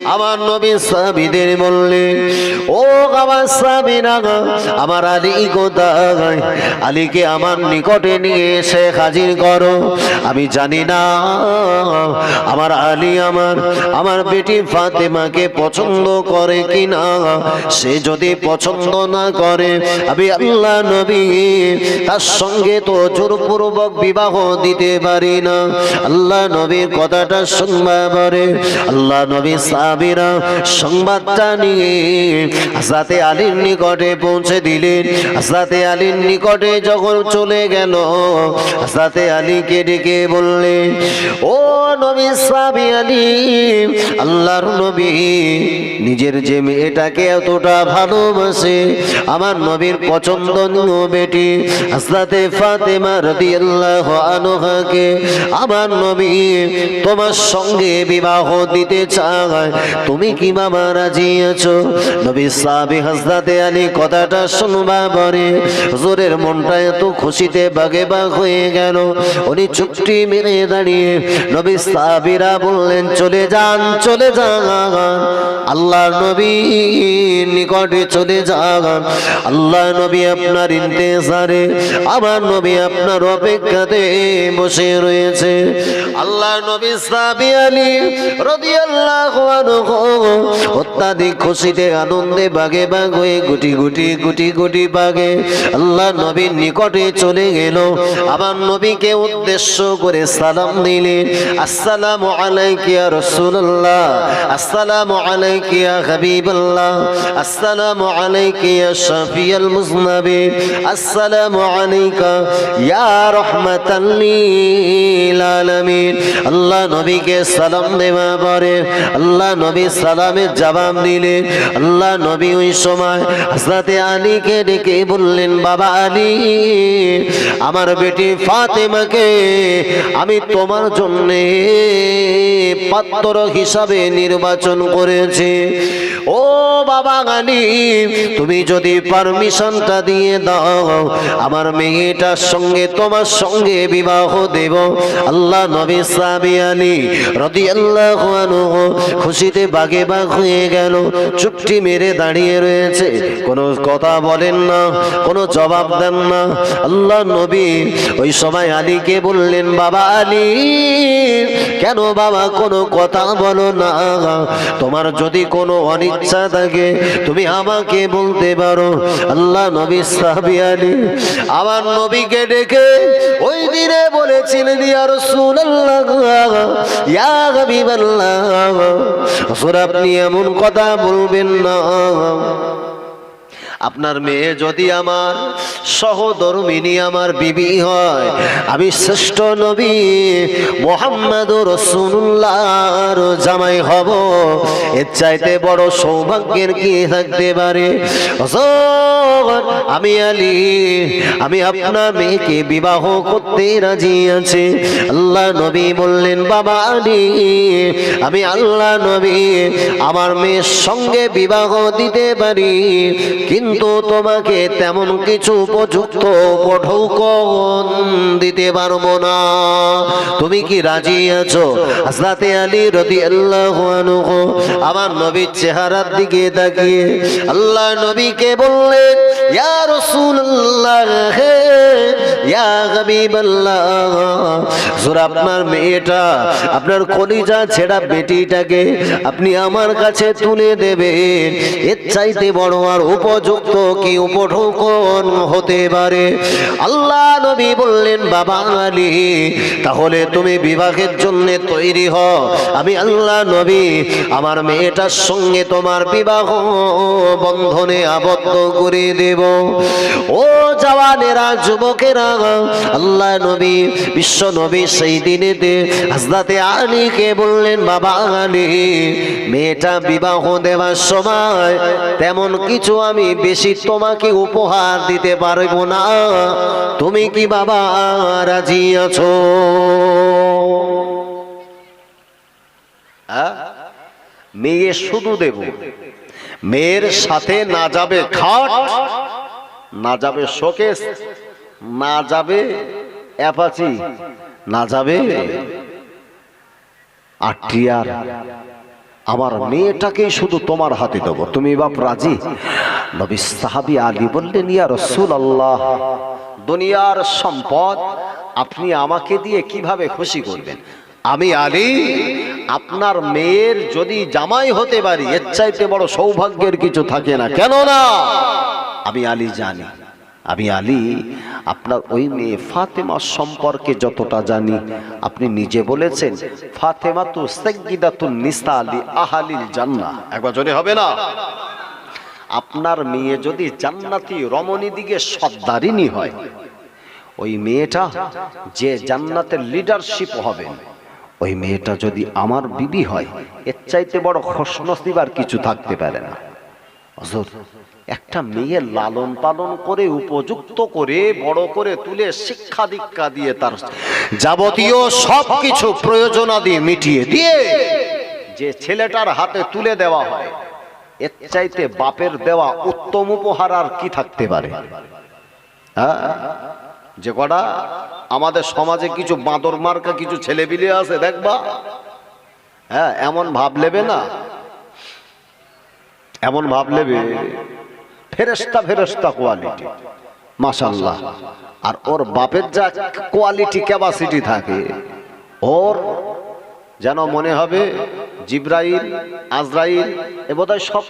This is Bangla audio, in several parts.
আমার নবী সাবিদের বললে, ও আমার সাবিরা আমার আলী কোথায়? আলীকে আমার নিকটে নিয়ে এসে হাজির করো। আমি জানি না, আমার আলী আমার আমার বেটি ফাতেমাকে পছন্দ করে কি না সে যদি পছন্দ না করে, আমি আল্লাহ নবী, তার সঙ্গে তো জোরপূর্বক বিবাহ দিতে পারি না। আল্লাহ নবীর কথাটা শুনবা পারে। আল্লাহ নবী সাবিরা সংবাদটা নিয়ে হাসাতে আলীর নিকটে পৌঁছে দিলেন। হাসাতে আলীর নিকটে যখন চলে গেল হাসাতে আলীকে ডেকে বললেন, ও নবী সাবি আলী, আল্লাহর নবী, নিজের যে মেয়েটাকে এতটা ভালোবাসে, আমার নবীর পছন্দনীয় বেটি। হাসরাতে ফাতেমা রাদিয়াল্লাহু আনহাকে, আমার নবী, তোমার সঙ্গে বিবাহ দিতে চায় তুমি কি বাবা রাজি আছো? নবী সাহাবী হযরতে আলী কথাটা শুনবা পরে হুজুরের মনটা এত খুশিতে বাগে বাগ হয়ে গেল। উনি চুপটি মেরে দাঁড়িয়ে নবী সাহাবীরা বললেন, চলে যান চলে যান। আল্লাহ নবী নিকটে চলে যান। আল্লাহ নবী আপনার ইন্তেজারে, আমার নবী আপনার অপেক্ষাতে বসে রয়েছে। আল্লাহ নবী সাহাবী আলী রাদিয়াল্লাহু আনহু অত্যাধিক খুশিতে আনন্দে বাগে বাগ, গুটি গুটি গুটি গুটি বাগে। আল্লাহ নবীর নিকটে চলে গেল। আমার নবীকে উদ্দেশ্য করে সালাম দিলেন আসসালামু আলাইকা ইয়া রাসূলুল্লাহ, আসসালামু আলাইকা হাবিবাল্লাহ, আসসালামু আলাইকা ইয়া শাফিয়াল মুজনাবিন আসসালামু আলাইকা ইয়া রাহমাতাল আলামিন আল্লাহ নবীকে সালাম দেওয়া পরে, আল্লাহ নবী সালামের জবাব দিলে, আল্লাহ নবী ওই সময় হযরতে আলীকে ডেকে বললেন, বাবা আলী, আমার বেটি ফাতেমাকে আমি তোমার জন্য পাত্র হিসাবে নির্বাচন করেছি। ও বাবা আলী, তুমি যদি পারমিশনটা দিয়ে দাও, আমার মেয়েটার সঙ্গে, তোমার সঙ্গে বিবাহ দেব। আল্লাহ নবী সাবি আলী রদি আল্লাহ আনহু খুশিতে বাগে বাগ হয়ে গেল। চুপটি মেরে দাঁড়িয়ে রয়েছে। কোনো কথা বলেন না, কোনো জবাব দেন না। আল্লাহ নবী ওই সময় আলীকে বললেন, বাবা আলী, কেন বাবা কোনো কথা বলো না? তোমার যদি কোনো অনিচ্ছা থাকে, তুমি আমাকে বলতে পারো। আল্লাহ নবী সাহাবি আলী আমার নবীকে ডেকে ওই দিনে বলেছিলেন, ইয়া রাসূলুল্লাহ, ইয়া হাবিবাল্লাহ হুজুর আপনি এমন কথা বলবেন না। আপনার মেয়ে যদি আমার সহধর্মিনী আমার বিবি হয়, আমি শ্রেষ্ঠ নবী মোহাম্মদ রসুল্লাহর জামাই হব। এর চাইতে বড় সৌভাগ্যের কি থাকতে পারে? আমি আলী, আমি আপনার মেয়েকে বিবাহ করতে রাজি আছি। আল্লাহ নবী বললেন, বাবা আলী, আমি আল্লাহ নবী, আমার মেয়ের সঙ্গে বিবাহ দিতে পারি। কিন্তু তোমাকে তেমন কিছু উপযুক্ত দিতে পারব না। তুমি কি রাজি আছো? হাসরাতে আলী রদি আল্লাহ আমার নবীর চেহারার দিকে তাকিয়ে আল্লাহ নবীকে বললেন, ইয়া রাসূলুল্লাহ ইয়া হাবিবাল্লাহ হুজুর আপনার মেয়েটা, আপনার কলিজা ছেড়া বেটিটাকে আপনি আমার কাছে তুলে দেবেন। এর চাইতে বড় আর উপযুক্ত কি উপঢৌকন হতে পারে? আল্লাহ নবী বললেন, বাবা আলী, তাহলে তুমি বিবাহের জন্য তৈরি হও। আমি আল্লাহ নবী, আমার মেয়েটার সঙ্গে তোমার বিবাহ বন্ধনে আবদ্ধ করে দেব। ও জওয়ানেরা, যুবকেরা আল্লাহ নবী, বিশ্ব নবী সেই দিনেতে হাজরাতে আলীকে বললেন, বাবা আলী, মেয়েটা বিবাহ দেওয়ার সময় তেমন কিছু আমি বেশি তোমাকে উপহার দিতে পারব না। তুমি কি বাবা রাজি আছো? মেয়ে শুধু দেব। মেয়ের সাথে না যাবে খাট, না যাবে শোকেস। না যাবে, অ্যাপাচি না যাবে। আটিয়ার আমার মেয়েটাকেই শুধু তোমার হাতে দেবো। তুমি বাপ রাজি? নবী সাহাবি আলী বললেন, ইয়া রসুল আল্লাহ দুনিয়ার সম্পদ আপনি আমাকে দিয়ে কীভাবে খুশি করবেন? আমি আলী, আপনার মেয়ের যদি জামাই হতে পারি, এর চাইতে বড় সৌভাগ্যের কিছু থাকে না। কেন না আমি আলী জানি। আমি আলী আপনার ওই মেয়ে ফাতেমা সম্পর্কে যতটা জানি আপনি নিজে বলেছেন ফাতেমা তু সেগিদাতুন নিসা আলী আহালিল জান্নাহ। একবার জোরে হবে না? আপনার মেয়ে যদি জান্নাতি রমণী দিকে সর্দারিনী হয় ওই মেয়েটা যে জান্নাতের লিডারশিপ হবে ওই মেয়েটা যদি আমার বিবি হয় এর চাইতে বড় খসনসিব আর কিছু থাকতে পারে না। হজুর একটা মেয়ে লালন পালন করে, উপযুক্ত করে, বড় করে তুলে শিক্ষা দীক্ষা দিয়ে তার যাবতীয় সব কিছু প্রয়োজনাদি মিটিয়ে দিয়ে যে ছেলেটার হাতে তুলে দেওয়া হয়, এর চাইতে বাপের দেওয়া উত্তম উপহার আর কি থাকতে পারে? হ্যাঁ? যে কটা? আমাদের সমাজে কিছু বাঁদর মার্কা, কিছু ছেলেপিলে আছে দেখবা হ্যাঁ এমন ভাব নেবে না। এমন ভাব নেবে ফেরেস্তা ফেরেস্তা কোয়ালিটি মাশাল্লাহ আর ওর বাপের যা কোয়ালিটি ক্যাপাসিটি থাকে, ওর যেন মনে হবে জিব্রাইল, আজরাইল এ বোধহয় সব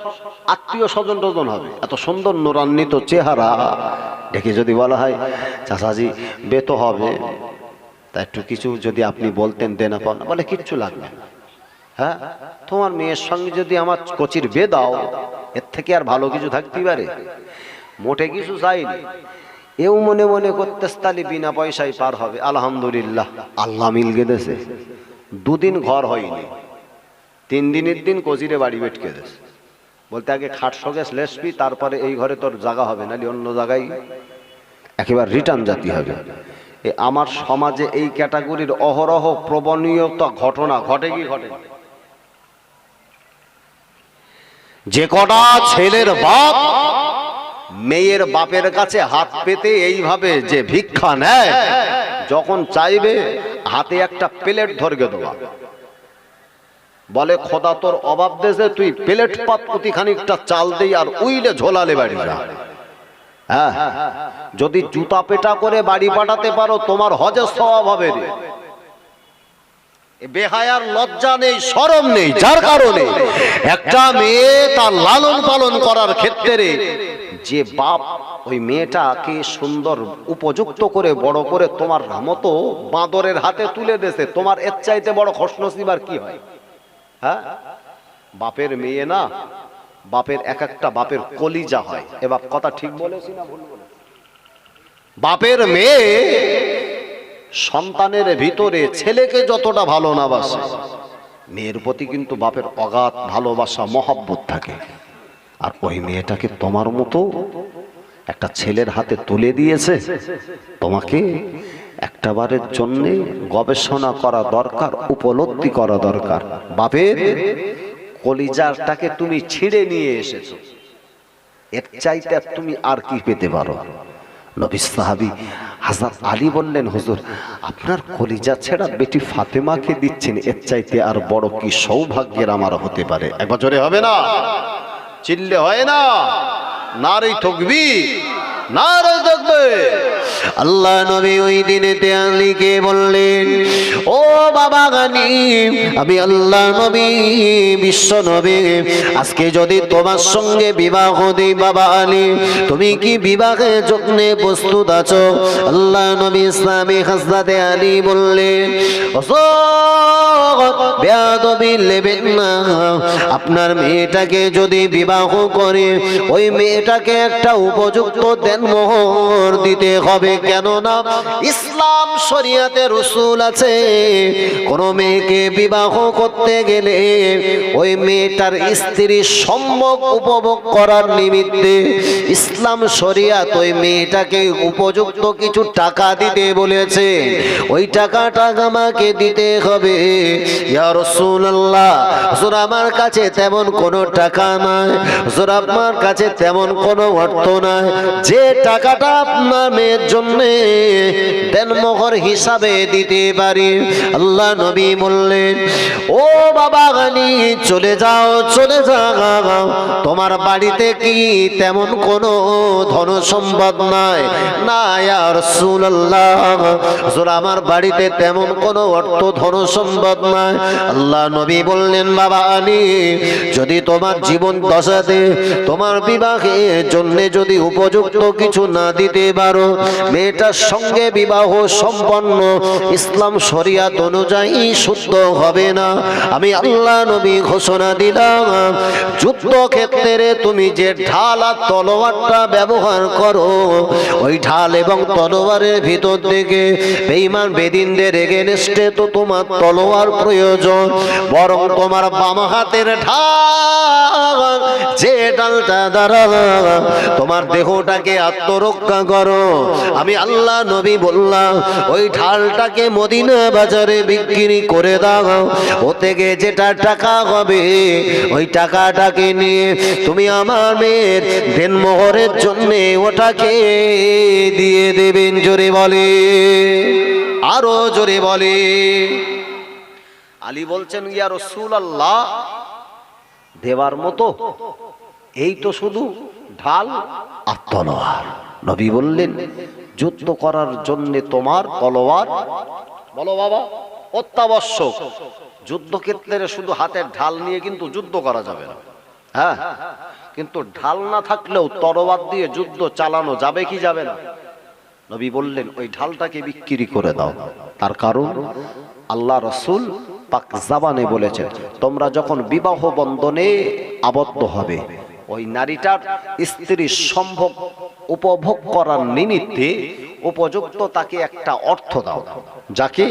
আত্মীয় স্বজন টজন হবে। এত সুন্দর নোরান্বিত চেহারা। দেখে যদি বলা হয়, চাচাজি, বেত হবে। তা একটু কিছু যদি আপনি বলতেন দেনা পান বলে কিচ্ছু লাগবে না। হ্যাঁ? তোমার মেয়ের সঙ্গে যদি আমার কচির বে দাও, এর থেকে আর ভালো কিছু থাকতে পারে। মোটে কিছু চাইনি এও মনে মনে করতে তালি বিনা পয়সায় পার হবে। আলহামদুলিল্লাহ, আল্লাহ মিল গেদেছে। দুদিন ঘর হয়নি। তিন দিনের দিন কচিরে বাড়ি বেটকে দেছে বলতে আগে খাট সঙ্গে লেসবি তারপরে এই ঘরে তোর জায়গা হবে, নাহলে অন্য জায়গায় একেবারে রিটার্ন জাতি হবে। আমার সমাজে এই ক্যাটাগরির অহরহ প্রবণীয়তা ঘটনা ঘটে কি ঘটে না? যে কটা ছেলের বাপ মেয়ের বাপের কাছে হাত পেতে এইভাবে যে ভিক্ষা নেয়, যখন চাইবে হাতে একটা প্লেট ধরগে দেওয়া। বলে, খোদা, তোর অভাব দেশে তুই প্লেট পাত খানিকটা চাল দেই আর উইলে ঝোলালে বাড়ি যা। হ্যাঁ যদি জুতা পেটা করে বাড়ি পাঠাতে পারো, তোমার হজের স্বভাব হবে রে। বেহায়ার লজ্জা নেই, সরম নেই, যার কারণে একটা মেয়ে তার লালন পালন করার ক্ষেত্রে যে বাপ ওই মেয়েটাকে সুন্দর উপযুক্ত করে, বড় করে তোমার মতো বাঁদরের হাতে তুলে দেছে তোমার এর চাইতে বড় খসনসিব আর কি হয়? হ্যাঁ? বাপের মেয়ে না, বাপের এক একটা বাপের কলিজা হয়। এবার কথা ঠিক বলেছি না? বাপের মেয়ে সন্তানের ভিতরে ছেলেকে যতটা ভালো না বাসে, মেয়ের প্রতি কিন্তু বাপের অগাধ ভালোবাসা, মহব্বত থাকে। আর ওই মেয়েটাকে তোমার মতো একটা ছেলের হাতে তুলে দিয়েছে, তোমাকে একটাবারের জন্য গবেষণা করা দরকার, উপলব্ধি করা দরকার। বাপের কলিজারটাকে তুমি ছিঁড়ে নিয়ে এসেছ। এর চাইতে তুমি আর কি পেতে পারো? নবী সাহাবি হাজার আলী বললেন, হুজুর, আপনার কলিজা ছেড়া বেটি ফাতেমাকে দিচ্ছেন, এর চাইতে আর বড় কি সৌভাগ্যের আমার হতে পারে? জোরে হবে না? চিল্লে হয় না? নারী ঠকবি নারী থাকবে আল্লাহ নবী ওই দিনেতে আলীকে বললেন, ও বাবা গানি, আমি আল্লাহ নবী, বিশ্ব নবী, আজকে যদি তোমার সঙ্গে বিবাহ দিই বাবা আলী, তুমি কি বিবাহে যত্নে প্রস্তুত আছো? আল্লাহ নবী ইসলামী হাসদাতে আলী বললেন আপনার মেয়েটাকে যদি বিবাহ করে, ওই মেয়েটাকে একটা উপযুক্ত দেন মোহর দিতে হবে। কেননা ইসলাম শরিয়াতে রসুল আছে। কোন মেয়েকে বিবাহ করতে গেলে ওই মেয়েটার স্ত্রীর সম্ভব উপভোগ করার নিমিত্তে ইসলাম শরিয়াত ওই মেয়েটাকে উপযুক্ত কিছু টাকা দিতে বলেছে। ওই টাকাটা আমাকে দিতে হবে। আমার কাছে তেমন কোনো টাকা নাই। হুজুর আপনার কাছে তেমন কোনো অর্থ নাই। যে টাকাটা আপনার মেয়ের জন্য জন্যে দেনমোহর হিসাবে দিতে পারি। আল্লাহ নবী বললেন, ও বাবা গানি, চলে যাও চলে যাও। তোমার বাড়িতে কি তেমন কোনো ধন সম্পদ নাই? আর হুজুর, আমার বাড়িতে তেমন কোনো অর্থ ধন সম্পদ নাই। আল্লাহ নবী বললেন, বাবা আলী যদি তোমার জীবন দশাতে তোমার বিবাহের জন্য যদি উপযুক্ত কিছু না দিতে পারো মেয়েটার সঙ্গে বিবাহ সম্পন্ন। ইসলাম শরিয়াত অনুযায়ী শুদ্ধ হবে না। আমি আল্লাহ নবী ঘোষণা দিলাম, যুদ্ধ ক্ষেত্রে তুমি যে ঢাল আর তলোয়ারটা ব্যবহার করো, ওই ঢাল এবং তলোয়ারের ভিতর থেকে বেঈমান বেদিনদের এগেনস্টে তো তোমার তলোয়ার প্রয়োজন, বরং তোমার বাম হাতের ঢাল, যে ডালটা দ্বারা তোমার দেহটাকে আত্মরক্ষা করো। আমি আল্লাহ নবী বললাম, ওই ঢালটাকে মদিনা বাজারে বিক্রি করে দাও। ও থেকে যেটা টাকা হবে, ওই টাকাটাকে নিয়ে তুমি আমার মেয়ের দেনমোহরের জন্য ওটাকে দিয়ে দেবেন জোরে বলে, আরও জোরে বলে। আলী বলছেন, ইয়া রসুল আল্লাহ দেওয়ার মতো? এই তো শুধু ঢাল তলোয়ার। নবী বললেন যুদ্ধ করার জন্য তোমার তলোয়ার। বলো বাবা, অত্যাবশ্যক। যুদ্ধক্ষেত্রে শুধু হাতের ঢাল নিয়ে কিন্তু যুদ্ধ করা যাবে না। হ্যাঁ কিন্তু ঢাল না থাকলেও তরোয়ার দিয়ে যুদ্ধ চালানো যাবে কি যাবে না? নবী বললেন, ওই ঢালটাকে বিক্রি করে দাও। তার কারণ, আল্লাহ রসুল পাক জাবানে বলেছেন, তোমরা যখন বিবাহ বন্ধনে আবদ্ধ হবে, ওই নারীটার স্ত্রীর সম্ভব উপভোগ করার নিমিত্তে উপযুক্ত তাকে একটা অর্থ দাও, যাকে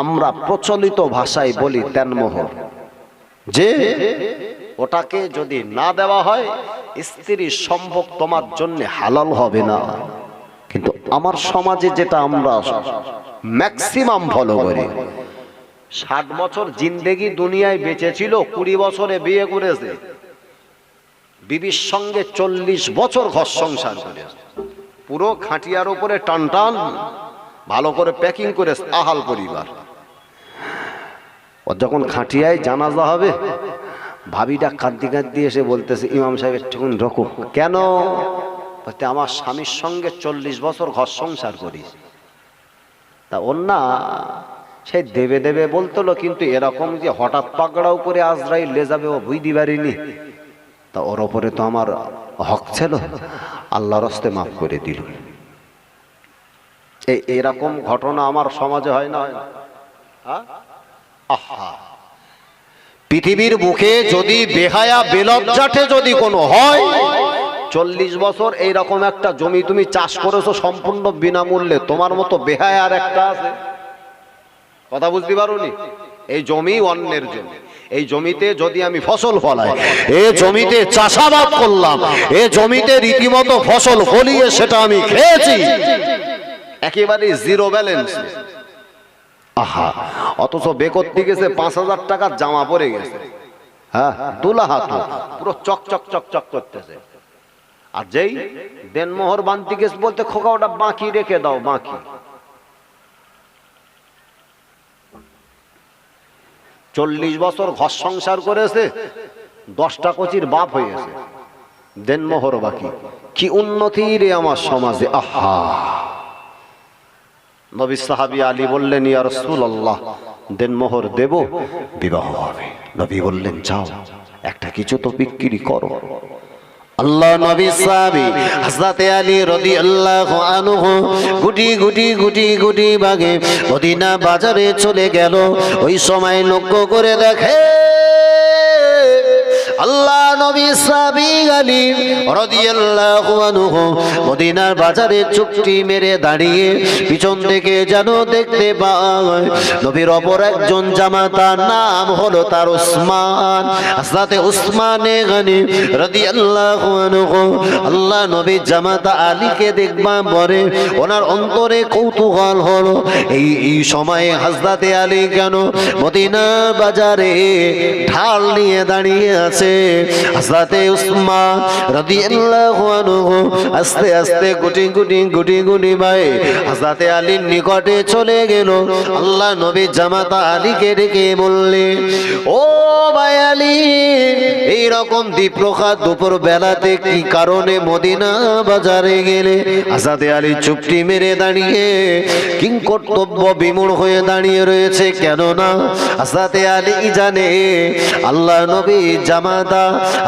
আমরা প্রচলিত ভাষায় বলি তেনমোহর যে ওটাকে যদি না দেওয়া হয়, স্ত্রীর সম্ভব তোমার জন্য হালাল হবে না। কিন্তু আমার সমাজে যেটা আমরা ম্যাক্সিমাম ফলো করি, ষাট বছর জিন্দেগি দুনিয়ায় বেঁচে ছিল, কুড়ি বছরে বিয়ে করেছে। বিবির সঙ্গে চল্লিশ বছর ঘর সংসার করেছে পুরো খাটিয়ার উপরে টান টান, ভালো করে প্যাকিং করে আহাল পরিবার। ও যখন খাটিয়ায় জানাজা হবে, ভাবিটা কাঁদতে কাঁদতে এসে বলতেছে, ইমাম সাহেব একটুকুন রকু। কেন? বলতে, আমার স্বামীর সঙ্গে চল্লিশ বছর ঘর সংসার করি। তা ওর না সে দেবে দেবে বলতো কিন্তু এরকম যে হঠাৎ পাকড়াও করে আজরাইল লে যাবে, ও বুঝতে পারিনি। তা ওর ওপরে তো আমার হক ছিল। আল্লাহ রস্তে মাফ করে দিল। এই এরকম ঘটনা আমার সমাজে হয় না। হয়? আহা। পৃথিবীর বুকে যদি বেহায়া, বেলজ্জাটে যদি কোনো হয়, চল্লিশ বছর এইরকম একটা জমি তুমি চাষ করেছ সম্পূর্ণ বিনামূল্যে, তোমার মতো বেহায় আর একটা আছে। কথা বুঝতে পারোনি? এই জমি অন্যের জমি। এই জমিতে যদি আমি ফসল ফলাই এ জমিতে চাষাবাদ করলাম এ জমিতে রীতিমতো ফসল ফলিয়ে সেটা আমি খেয়েছি। একেবারে জিরো ব্যালেন্স আহা অথচ বেকর গেছে পাঁচ হাজার টাকার জামা পরে গেছে। হ্যাঁ দুলা হাত পুরো চক চক চক চক করতেছে। আর যেই দেনমোহর বান্তি গেছে বলতে খোকা ওটা বাকি রেখে দাও বাকি। চল্লিশ বছর ঘর সংসার করেছে, দশটা কচির বাপ হয়েছে। দেনমোহর বাকি। কি উন্নতি রে আমার সমাজে, আহা। নবী সাহাবি আলী বললেন, ইয়া রাসূলুল্লাহ দেনমোহর দেব, বিবাহ হবে। নবী বললেন, যাও, একটা কিছু তো বিক্রি করো। আল্লাহ নবী সাহাবি হযরতে আলী রাদিয়াল্লাহু আনহু গুটি গুটি গুটি গুটি বাগে মদিনা বাজারে চলে গেল। ওই সময় লক্ষ্য করে দেখে আল্লাহ নবী সাহাবী আলী রাদিয়াল্লাহু আনহু মদিনার বাজারে চুক্তি মেরে দাঁড়িয়ে পিছন থেকে যেন দেখতে পায়। নবীর অপর একজন জামাতার নাম হলো তার উসমান, হযরতে উসমানে গনি রাদিয়াল্লাহু আনহু। আল্লাহ নবী জামাতা আলীকে দেখবা পরে ওনার অন্তরে কৌতূহল হলো। এই এই সময়ে হযরতে আলী কেন মদিনা বাজারে ঢাল নিয়ে দাঁড়িয়ে আছে? আছে। হযরতে উসমান রাদিয়াল্লাহু আনহু আস্তে আস্তে গুটি গুটি গুটি গুটি ভাই হযরতে আলীর নিকটে চলে গেল। আল্লাহ নবী জামাতা আলীকে ডেকে বললেন ও ভাই আলী এই রকম দ্বীপ্রখাত দুপুর বেলাতে কি কারণে মদিনা বাজারে গেলে? আজাদে আলী চুপটি মেরে দাঁড়িয়ে কিং কর্তব্য বিমূঢ় হয়ে দাঁড়িয়ে রয়েছে। কেননা আজাদে আলী জানে, আল্লাহ নবী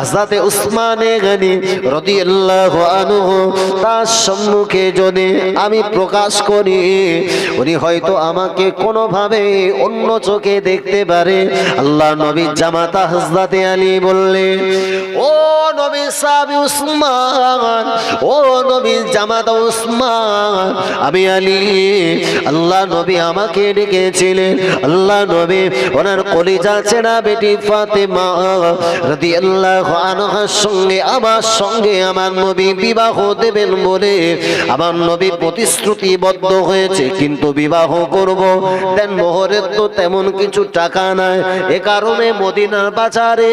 আজাদে উসমানে গানি রাদিয়াল্লাহু আনহু তার সম্মুখে যদি আমি প্রকাশ করি, উনি হয়তো আমাকে কোনোভাবে অন্য চোখে দেখতে পারে। আল্লাহ নবী জামাতা হজরতে আলী বললেন ও নবী সাহাবী উসমান, ও নবী জামাতা উসমান, আমি আলী, আল্লাহ নবী আমাকে ডেকেছিলেন। আল্লাহ নবী ওনার কলিজা চেনা বেটি ফাতেমা সঙ্গে, আমার সঙ্গে আমার নবী বিবাহ দেবেন বলে আমার প্রতিশ্রুতিবদ্ধ হয়েছে, কিন্তু বিবাহ তেমন কিছু টাকা নাই, এ কারণে মদিনার বাজারে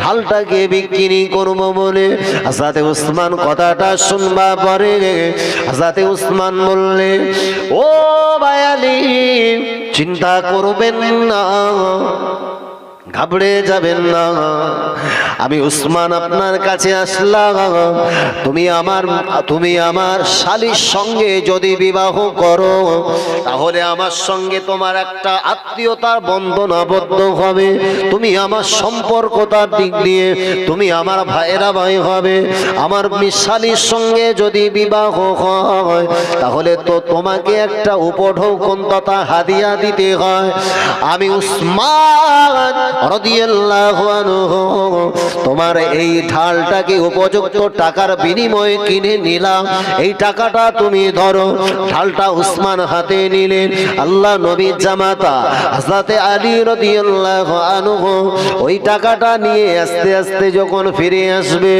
ঢালটাকে বিক্রি করব বলে হাসাতে উসমান কথাটা শুনবা পরে হাসাতে উসমান বললে, ও বায়ালি চিন্তা করবেন না ঘাবড়ে যাবেন না। আমি উসমান আপনার কাছে আসলাম। তুমি আমার তুমি আমার শালির সঙ্গে যদি বিবাহ করো, তাহলে আমার সঙ্গে তোমার একটা আত্মীয়তার বন্ধন আবদ্ধ হবে। তুমি আমার সম্পর্কতার দিক দিয়ে, তুমি আমার ভাইয়েরা ভাই হবে। আমার শালির সঙ্গে যদি বিবাহ হয়, তাহলে তো তোমাকে একটা উপঢৌকন তথা হাদিয়া দিতে হয়। আমি উসমান তোমার এই ঢালটাকে উপযুক্ত টাকার বিনিময়ে কিনে নিলাম। এই টাকাটা তুমি ধরো, ঢালটা উসমান হাতে নিলেন। আল্লাহ নবী জামাতা হযরতে আলী রাদিয়াল্লাহু আনহু, ওই টাকাটা নিয়ে আস্তে আস্তে যখন ফিরে আসবে,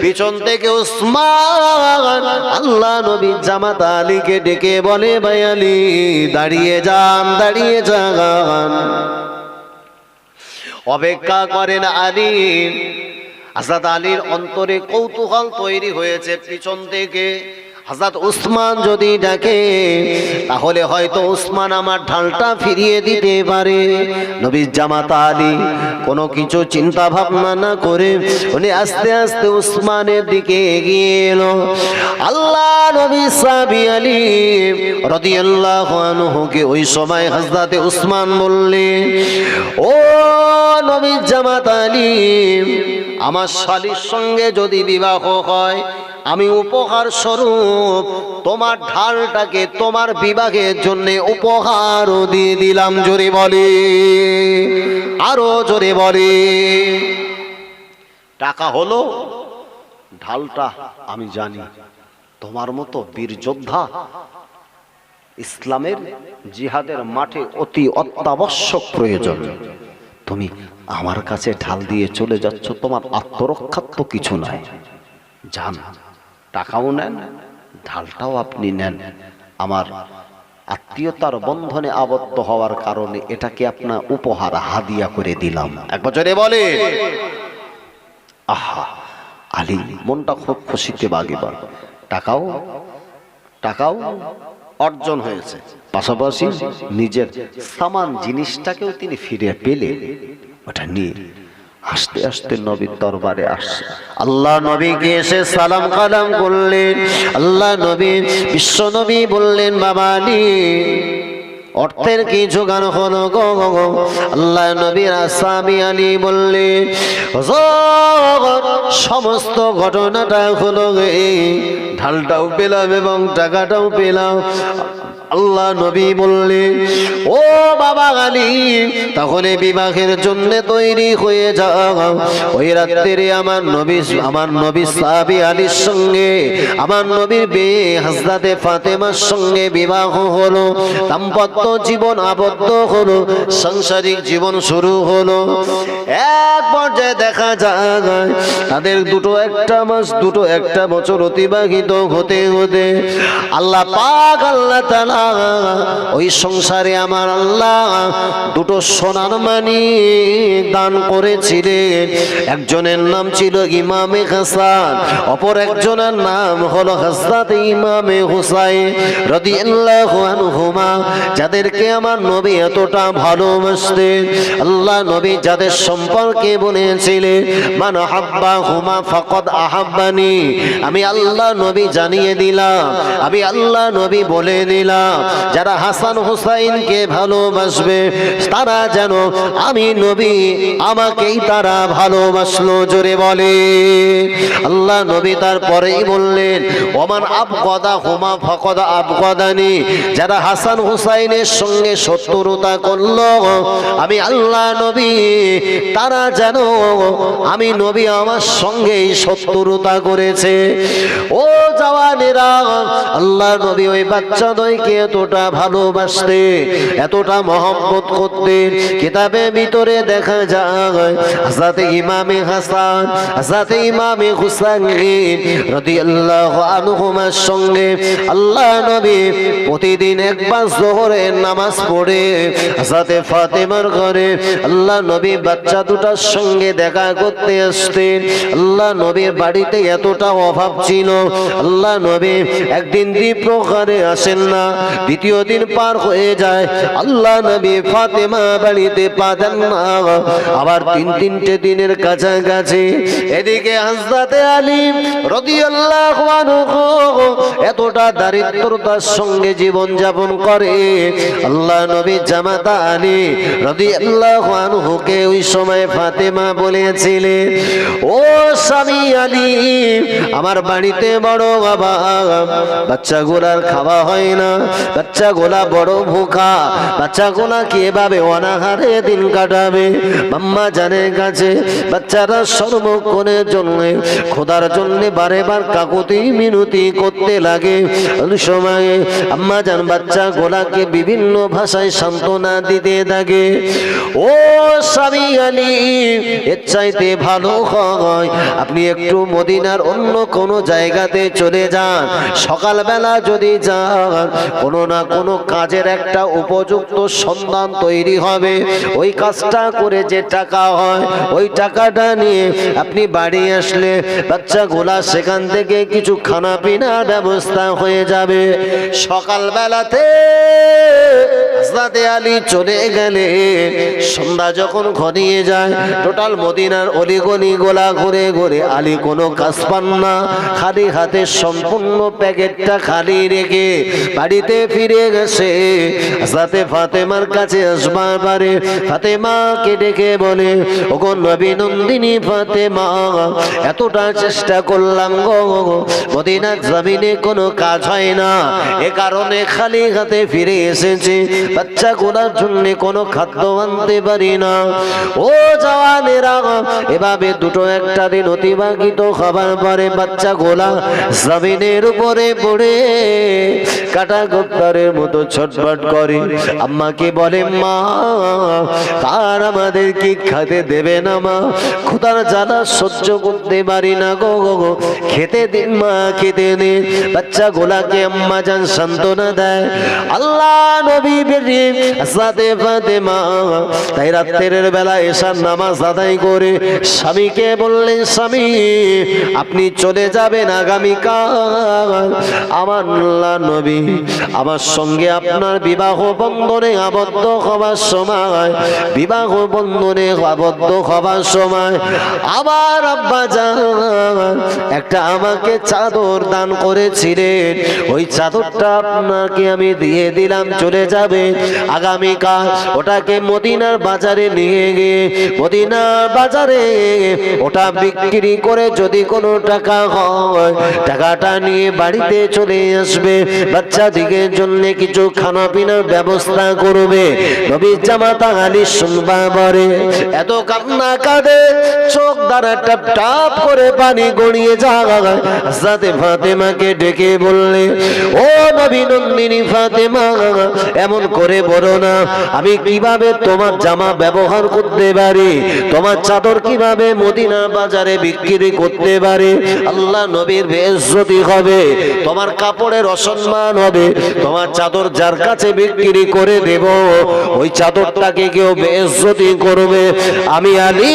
পিছন থেকে উসমান আল্লাহ নবী জামাতা আলীকে ডেকে বলে, ভাই আলী, দাঁড়িয়ে যান দাঁড়িয়ে যান। অপেক্ষা করেন আলি। আসাদ আলীর অন্তরে কৌতূহল তৈরি হয়েছে পিছন থেকে। হাজাত উসমান যদি ডাকে, তাহলে হয়তো উসমান আমার ঢালটা ফিরিয়ে দিতে পারে। নবীর জামাতা আলী কোনো কিছু চিন্তা ভাবনা না করে উনি আস্তে আস্তে উসমানের দিকে এগিয়ে এলো। আল্লাহ নবী সাবি আলী রাদিয়াল্লাহু আনহুকে ওই সময় হযরতে উসমান বললেন ও নবী জামাত আলী, আমার শালির সঙ্গে যদি বিবাহ হয় আমি উপহার স্বরূপ তোমার ঢালটাকে তোমার বিবাহের জন্য উপহারও দিয়ে দিলাম, জোরে বলে। আরও জোরে বলে। টাকা হলো ঢালটা, আমি জানি। তোমার মতো বীর যোদ্ধা ইসলামের জিহাদের মাঠে অতি অত্যাবশ্যক প্রয়োজন। তুমি আমার কাছে ঢাল দিয়ে চলে যাচ্ছ, তোমার আত্মরক্ষার তো কিছু নাই। যান টাকাও নেন, ঢালটাও আপনি নেন। আমার আত্মীয়তার বন্ধনে আবদ্ধ হওয়ার কারণে এটাকে আপনার উপহার হাদিয়া করে দিলাম। এক বছরে বলে আহা, আলী, মনটা খুব খুশিতে বাগিবা টাকাও টাকাও অর্জন হয়েছে। পাশাপাশি নিজের সামান জিনিসটাকেও তিনি ফিরে পেলে ওটা নিয়ে আস্তে আস্তে নবীর দরবারে আসছে। আল্লাহ নবীকে এসে সালাম কালাম করলেন। আল্লাহ নবী বিশ্ব নবী বললেন বাবা আলী অর্থের কি জোগান হলো গো? আল্লাহ নবীর আসামি আলী বললেন "হুজুর, সমস্ত ঘটনাটা হলো ঢালটাও পেলাম এবং টাকাটাও পেলাম। আল্লাহ নবী বললেন ও বাবা আলী তখন বিবাহের জন্য তৈরি হয়ে যাও। ওই রাত্রে আমার নবী আমার নবী সাহাবী আলীর সঙ্গে, আমার নবীর বিয়ে হাজরাতে ফাতেমার সঙ্গে বিবাহ হলো, দাম্পত্য জীবন আবদ্ধ হলো, সাংসারিক জীবন শুরু হলো। এক পর্যায়ে দেখা যায়, তাদের দুটো একটা মাস, দুটো একটা বছর অতিবাহিত হতে হতে আল্লাহ পাক আল্লাহ তাআলা ওই সংসারে আমার আল্লাহ দুটো সোনার মানি দান করেছিলেন। একজনের নাম ছিল ইমামে হাসান, অপর একজনের নাম হলো হজরত ইমামে হুসাইন রাদিয়াল্লাহু আনহুমা। যাদেরকে আমার নবী এতটা ভালোবাসতেন, আল্লাহ নবী যাদের সম্পর্কে বলেছিলেন, মান হাব্বা হুমা ফাকাদ আহাব্বানি। আমি আল্লাহ নবী জানিয়ে দিলাম, আমি আল্লাহ নবী বলে দিলাম। যারা হাসান হুসাইনকে ভালোবাসবে, তারা যেন আমি নবী, আমাকেই তারা ভালোবাসলো, জোরে বলে। আল্লাহ নবী তারপরেই বললেন, ওমান আবগদা হুমা ফকদা আবগদানি। যারা হাসান হুসাইনের সঙ্গে শত্রুতা করল, আমি আল্লাহ নবী, তারা যেন আমি নবী, আমার সঙ্গেই শত্রুতা করেছে। ও জওয়ানেরা, আল্লাহ নবী ওই বাচ্চা দইকে এতটা ভালোবাসতে, এতটা মহব্বত করতে কিতাবে ভিতরে দেখা যায়। হাসাতে ইমামে হাসান হাসাতে ইমামে হুসাইন রাদিয়াল্লাহু আনহুমার সঙ্গে আল্লাহ নবী প্রতিদিন একবার জোহরের নামাজ পড়ে। হাসাতে ফাতেমার ঘরে আল্লাহ নবী বাচ্চা দুটার সঙ্গে দেখা করতে আসতেন। আল্লাহ নবীর বাড়িতে এতটা অভাব ছিল। আল্লাহ নবী একদিন দ্বীপ্রকারে আসেন না। দ্বিতীয় দিন পার হয়ে যায়। আল্লাহ নবী ফাতেমা বাড়িতে পা না। আবার তিন তিনটে দিনের কাছাকাছি এদিকে হাজরাতে আলী রাদিয়াল্লাহু এতটা দারিদ্রতার সঙ্গে জীবন যাপন করে। আল্লাহ নবী জামাতা আলী রাদিয়াল্লাহু আনহুকে ওই সময় ফাতেমা বলেছিলেন, ও স্বামী আলী, আমার বাড়িতে বড় বাবা বাচ্চা গোলার খাওয়া হয় না। বাচ্চা গোলা বড় ভুখা, বাচ্চা গোলা কীভাবে অনাহারে দিন কাটাবে। মাম্মা জানের কাছে, বাচ্চারা সর্বক্ষণের জন্য খোদার জন্য বারে বার কাকুতি মিনতি করতে লাগে। সময়ে আম্মা জান বাচ্চা গোলাকে বিভিন্ন ভাষায় সান্ত্বনা দিতে থাকে। ও স্বামী আলী, এর চাইতে ভালো হয়, আপনি একটু মদিনার অন্য কোনো জায়গাতে চলে যান। সকালবেলা যদি যান কোনো না কোনো কাজের একটা উপযুক্ত সন্ধান তৈরি হবে। ওই কাজটা করে যে টাকা হয়, ওই টাকাটা নিয়ে আপনি বাড়ি আসলে বাচ্চাগুলা সেখান থেকে কিছু খানা পিনার ব্যবস্থা হয়ে যাবে। সকালবেলাতে হাজরাতে আলী চলে গেলে সন্ধ্যা যখন ঘনিয়ে যায়, টোটাল মদিনার অলিগলি গোলা ঘুরে ঘুরে আলী কোনো কাজ পান না। খালি হাতে সম্পূর্ণ প্যাকেটটা খালি রেখে বাড়িতে ফিরে গেছে। হাজরাতে ফাতেমার কাছে আসবার পারে ফাতেমাকে ডেকে বলে, ওগো নবী নন্দিনী ফাতেমা, এতটা চেষ্টা করলাম গো, মদিনার জমিনে কোনো কাজ হয় না। এ কারণে খালি হাতে ফিরে এসেছে। বাচ্চা গোলার জন্য কোনো খাদ্য আনতে পারি না। ও জওয়ানেরা, এভাবে দুটো একটা দিন অতিবাহিত খাবার পরে বাচ্চা গোলা জমিনের উপরে পড়ে কাটা গোপ্তারের মতো ছটফট করে। আম্মাকে বলে, মা, কার আমাদের কি খেতে দেবে না, মা? খুদার জ্বালা সহ্য করতে পারি না গো গো খেতে দিন, মা, খেতে দিন। বাচ্চা গোলাকে আম্মা জান সান্ত্বনা দেয়। আল্লাহ নবী বেরিয়ে সাথে ফাতেমা, তাই রাত্রের বেলা এসার নামাজ আদায় করে স্বামীকে বললেন, স্বামী, আপনি চলে যাবেন আগামীকাল। আমার আল্লাহ নবী আমার সঙ্গে আপনার বিবাহ বন্ধনে আবদ্ধ হবার সময়, বিবাহ বন্ধনে আবদ্ধ হবার সময় আমার আব্বা জান একটা আমাকে চাদর দান করেছিলেন। ওই চাদরটা আপনাকে আমি দিয়ে দিলাম, চলে যাবে আগামীকাল। ওটাকে মদিনার বাজারে নিয়ে গিয়ে, মদিনার বাজারে ওটা বিক্রি করে যদি কোনো টাকা হয়, টাকাটা নিয়ে বাড়িতে চলে আসবে। বাচ্চা দিকের জন্য কিছু খানা পিনার ব্যবস্থা করবে। শুনবা এত কান্না কাঁদে, চোখ দ্বারা টাপ টাপ করে পানি গড়িয়ে যায়। ফাতেমাকে ডেকে বললে, ও নবী নন্দিনী ফাতেমা, এমন করে বলো না, আমি কীভাবে তোমার জামা ব্যবহার করতে পারি? তোমার চাদর কীভাবে মদিনা বাজারে বিক্রি করতে পারে? আল্লাহ নবীর বেজ্জতি হবে, তোমার কাপড়ের অসম্মান হবে তোমার চাদর যার কাছে বিক্রি করে দেব, ওই চাদরটাকে কেউ বেজ্জতি করবে। আমি আলী,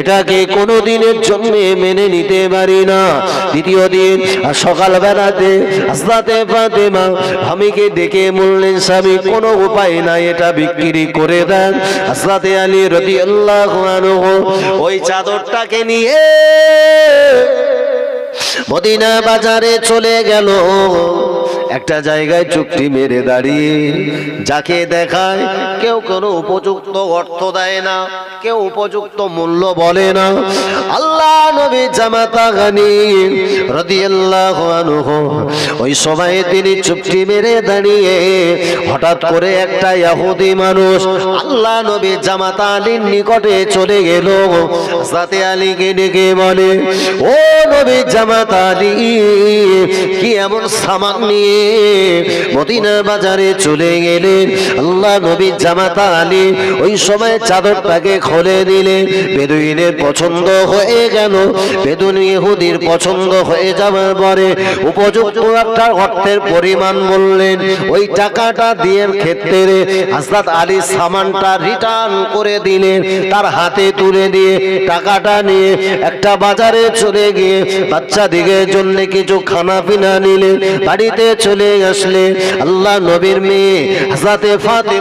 এটাকে কোনো দিনের জন্য মেনে নিতে পারি না। দ্বিতীয় দিন, আর সকাল বেলাতে আস্তাতে ফাতেমা স্বামীকে ডেকে বললেন, স্বামী, কোনো উপায় নাই, এটা বিক্রি করে দেন। আস্তাতে আলী রদি আল্লাহ ওই চাদরটাকে নিয়ে মদিনা বাজারে চলে গেল। একটা জায়গায় চুক্তি মেরে দাঁড়িয়ে, যাকে দেখায় কেউ কোনো উপযুক্ত অর্থ দেয় না, কেউ উপযুক্ত মূল্য বলে না। আল্লাহ নবী জামাতা গানি রাদিয়াল্লাহু আনহু, ওই সময়ে তিনি চুক্তি মেরে দাঁড়িয়ে হঠাৎ করে একটা ইহুদি মানুষ আল্লাহ নবী জামাতা আলীর নিকটে চলে গেল। সাথে আলীকে ডেকে বলে, ও নবী জামাতা আলী, কি এমন সামান নিয়ে মদিনা বাজারে চলে গেলেন। আল্লাহ নবী জামাতা আলী ওই সময় চাদরটাকে খুলে দিলেন বেদুইনের পছন্দ হয়ে গেল। বেদুন ইহুদির পছন্দ হয়ে যাওয়ার পরে উপযুক্ত একটা অর্থের পরিমাণ বললেন, ওই টাকাটা দিয়ে ক্ষেত্রে হাসরাত আলী সামানটা রিটার্ন করে দিলেন। তার হাতে তুলে দিয়ে টাকাটা নিয়ে একটা বাজারে চলে গিয়ে বাচ্চা দিগের জন্য কিছু খানা পিনা নিলেন। বাড়িতে চলে আসলে আল্লাহ নবীর মেয়ে হাজাতে ফাতেমা